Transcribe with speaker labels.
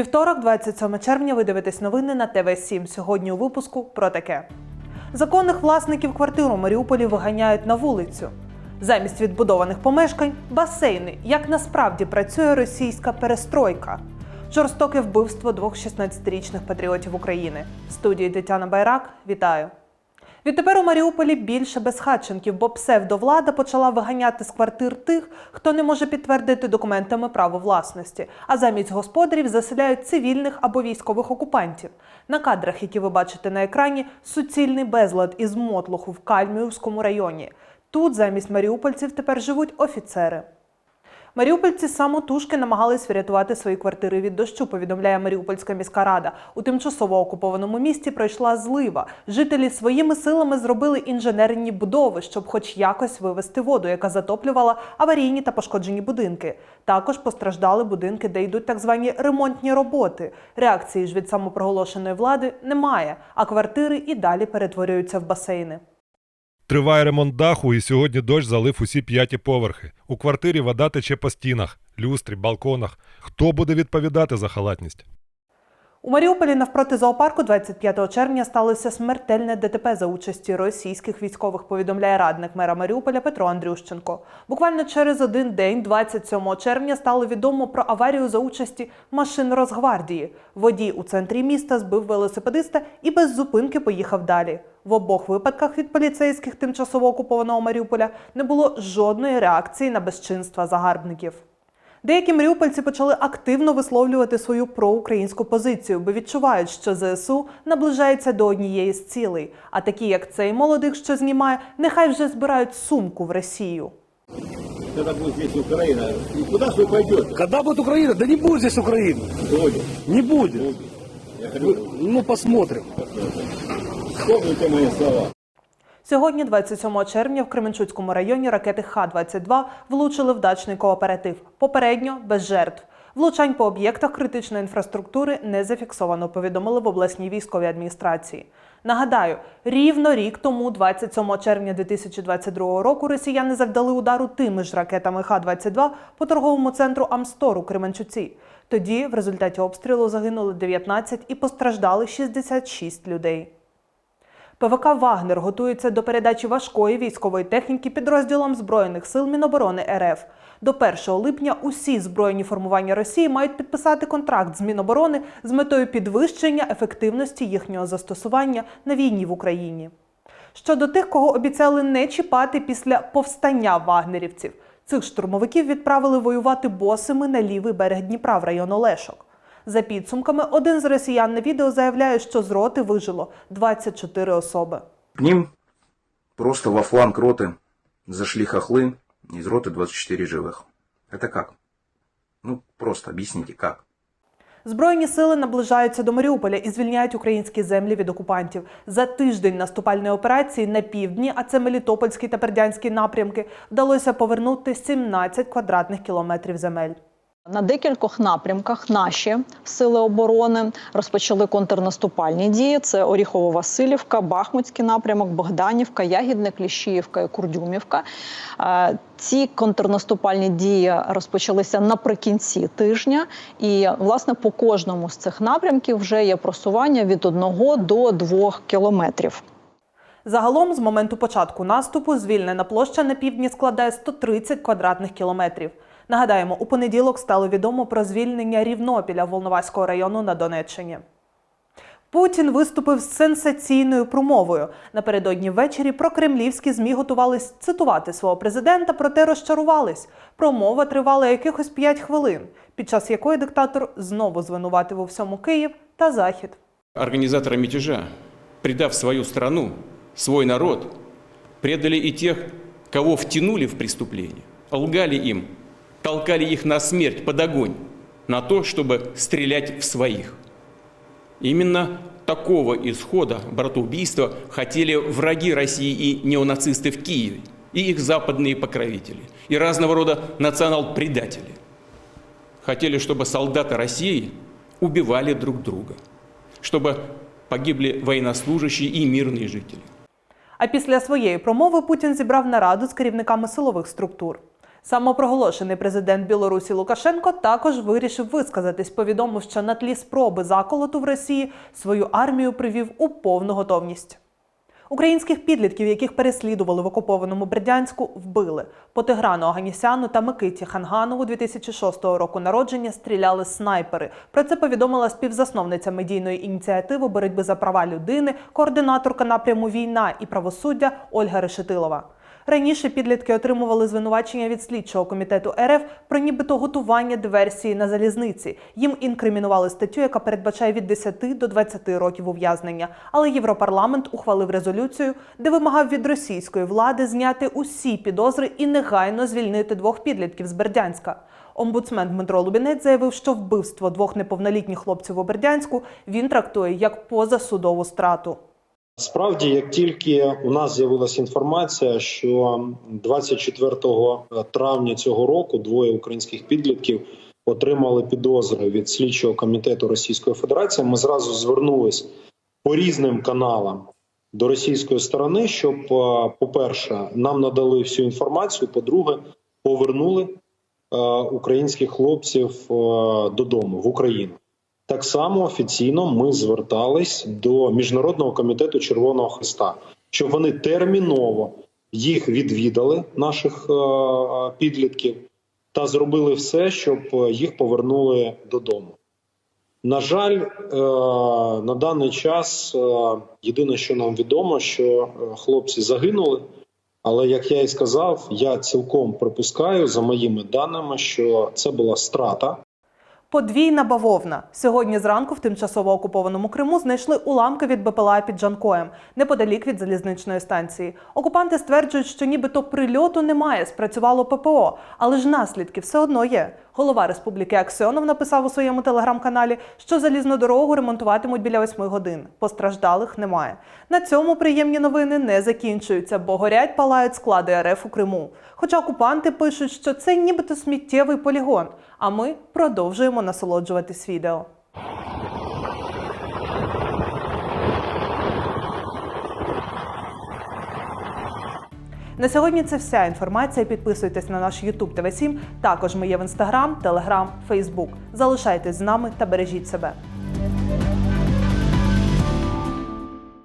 Speaker 1: Вівторок, 27 червня, ви дивитесь новини на ТВ 7 Сьогодні у випуску про таке: законних власників квартир у Маріуполі виганяють на вулицю. Замість відбудованих помешкань басейни. Як насправді працює російська перестройка? Жорстоке вбивство двох 16-річних патріотів України. В студії Тетяна Байрак. Вітаю. Відтепер у Маріуполі більше безхатченків, бо псевдовлада почала виганяти з квартир тих, хто не може підтвердити документами право власності, а замість господарів заселяють цивільних або військових окупантів. На кадрах, які ви бачите на екрані, суцільний безлад із Мотлуху в Кальміївському районі. Тут замість маріупольців тепер живуть офіцери. Маріупольці самотужки намагались врятувати свої квартири від дощу, повідомляє Маріупольська міська рада. У тимчасово окупованому місті пройшла злива. Жителі своїми силами зробили інженерні будови, щоб хоч якось вивести воду, яка затоплювала аварійні та пошкоджені будинки. Також постраждали будинки, де йдуть так звані ремонтні роботи. Реакції ж від самопроголошеної влади немає, а квартири і далі перетворюються в басейни.
Speaker 2: Триває ремонт даху, і сьогодні дощ залив усі п'яті поверхи. У квартирі вода тече по стінах, люстрі, балконах. Хто буде відповідати за халатність?
Speaker 1: У Маріуполі навпроти зоопарку 25 червня сталося смертельне ДТП за участі російських військових, повідомляє радник мера Маріуполя Петро Андрющенко. Буквально через один день, 27 червня, стало відомо про аварію за участі машин Росгвардії. Водій у центрі міста збив велосипедиста і без зупинки поїхав далі. В обох випадках від поліцейських тимчасово окупованого Маріуполя не було жодної реакції на безчинства загарбників. Деякі маріупольці почали активно висловлювати свою проукраїнську позицію, бо відчувають, що ЗСУ наближається до однієї з цілей. А такі, як цей молодик, що знімає, нехай вже збирають сумку в Росію.
Speaker 3: Когда будет здесь Украина, и куда же вы пойдете?
Speaker 4: Когда будет Украина? Да не будет здесь Украины.
Speaker 3: Сегодня.
Speaker 4: Не будет. Ну, посмотрим.
Speaker 3: вспомните мои слова.
Speaker 1: Сьогодні, 27 червня, в Кременчуцькому районі ракети Х-22 влучили в дачний кооператив. Попередньо без жертв. Влучань по об'єктах критичної інфраструктури не зафіксовано, повідомили в обласній військовій адміністрації. Нагадаю, рівно рік тому, 27 червня 2022 року, росіяни завдали удару тими ж ракетами Х-22 по торговому центру Амстор у Кременчуці. Тоді в результаті обстрілу загинули 19 і постраждали 66 людей. ПВК Вагнер готується до передачі важкої військової техніки підрозділам Збройних сил Міноборони РФ. До 1 липня усі збройні формування Росії мають підписати контракт з Міноборони з метою підвищення ефективності їхнього застосування на війні в Україні. Щодо тих, кого обіцяли не чіпати після повстання вагнерівців, цих штурмовиків відправили воювати босими на лівий берег Дніпра в район Олешок. За підсумками, один з росіян на відео заявляє, що з роти вижило 24 особи.
Speaker 5: К ним просто во фланг роты зашли хохлы, из роты 24 живых. Это как? Ну, просто объясните, как?
Speaker 1: Збройні сили наближаються до Маріуполя і звільняють українські землі від окупантів. За тиждень наступальної операції на півдні, а це Мелітопольський та Бердянський напрямки, вдалося повернути 17 квадратних кілометрів земель.
Speaker 6: На декількох напрямках наші сили оборони розпочали контрнаступальні дії. Це Оріхово-Василівка, Бахмутський напрямок, Богданівка, Ягідне, Кліщіївка і Курдюмівка. Е, Ці контрнаступальні дії розпочалися наприкінці тижня, і власне по кожному з цих напрямків вже є просування від 1 до 2 кілометрів.
Speaker 1: Загалом, з моменту початку наступу, звільнена площа на півдні складає 130 квадратних кілометрів. Нагадаємо, у понеділок стало відомо про звільнення Рівнопіля Волноваського району на Донеччині. Путін виступив з сенсаційною промовою. Напередодні ввечері прокремлівські ЗМІ готувались цитувати свого президента, проте розчарувались. Промова тривала якихось 5 хвилин, під час якої диктатор знову звинуватив у всьому Київ та Захід.
Speaker 7: Организаторы мятежа, предав свою страну, свой народ, предали и тех, кого втянули в преступление, лгали им, толкали их на смерть под огонь, на то, чтобы стрелять в своих. Именно такого исхода братоубийства хотели враги России и неонацисты в Киеве, и их западные покровители, и разного рода национал-предатели. Хотели, чтобы солдаты России убивали друг друга, чтобы погибли военнослужащие и мирные жители.
Speaker 1: А після своєї промови Путін зібрав нараду з керівниками силових структур. Самопроголошений президент Білорусі Лукашенко також вирішив висказатись, повідомив, що на тлі спроби заколоту в Росії свою армію привів у повну готовність. Українських підлітків, яких переслідували в окупованому Бердянську, вбили. По Тиграну Аганісяну та Микиті Ханганову 2006 року народження стріляли снайпери. Про це повідомила співзасновниця медійної ініціативи боротьби за права людини, координаторка напряму війна і правосуддя Ольга Решетилова. Раніше підлітки отримували звинувачення від слідчого комітету РФ про нібито готування диверсії на залізниці. Їм інкримінували статтю, яка передбачає від 10 до 20 років ув'язнення. Але Європарламент ухвалив резолюцію, де вимагав від російської влади зняти усі підозри і негайно звільнити двох підлітків з Бердянська. Омбудсмен Дмитро Лубінець заявив, що вбивство двох неповнолітніх хлопців у Бердянську він трактує як позасудову страту.
Speaker 8: Справді, як тільки у нас з'явилася інформація, що 24 травня цього року двоє українських підлітків отримали підозри від слідчого комітету Російської Федерації, ми зразу звернулись по різним каналам до російської сторони, щоб, е, по-перше, нам надали всю інформацію. По-друге, повернули е, українських хлопців е, додому в Україну. Так само офіційно ми звертались до міжнародного комітету Червоного Христа, щоб вони терміново їх відвідали, наших е, підлітків, та зробили все, щоб їх повернули додому. На жаль, е, на даний час е, єдине, що нам відомо, що хлопці загинули. Але як я і сказав, я цілком припускаю за моїми даними, що це була страта.
Speaker 1: Подвійна бавовна. Сьогодні зранку в тимчасово окупованому Криму знайшли уламки від БПЛА під Жанкоєм неподалік від залізничної станції. Окупанти стверджують, що нібито прильоту немає, спрацювало ППО, але ж наслідки все одно є. Голова республіки Аксьонов написав у своєму телеграм-каналі, що залізну дорогу ремонтуватимуть біля восьми годин. Постраждалих немає. На цьому приємні новини не закінчуються, бо горять палають склади РФ у Криму. Хоча окупанти пишуть, що це нібито сміттєвий полігон. А ми продовжуємо насолоджуватись відео. На сьогодні це вся інформація. Підписуйтесь на наш YouTube ТВ7. Також ми є в Instagram, Telegram, Facebook. Залишайтесь з нами та бережіть себе.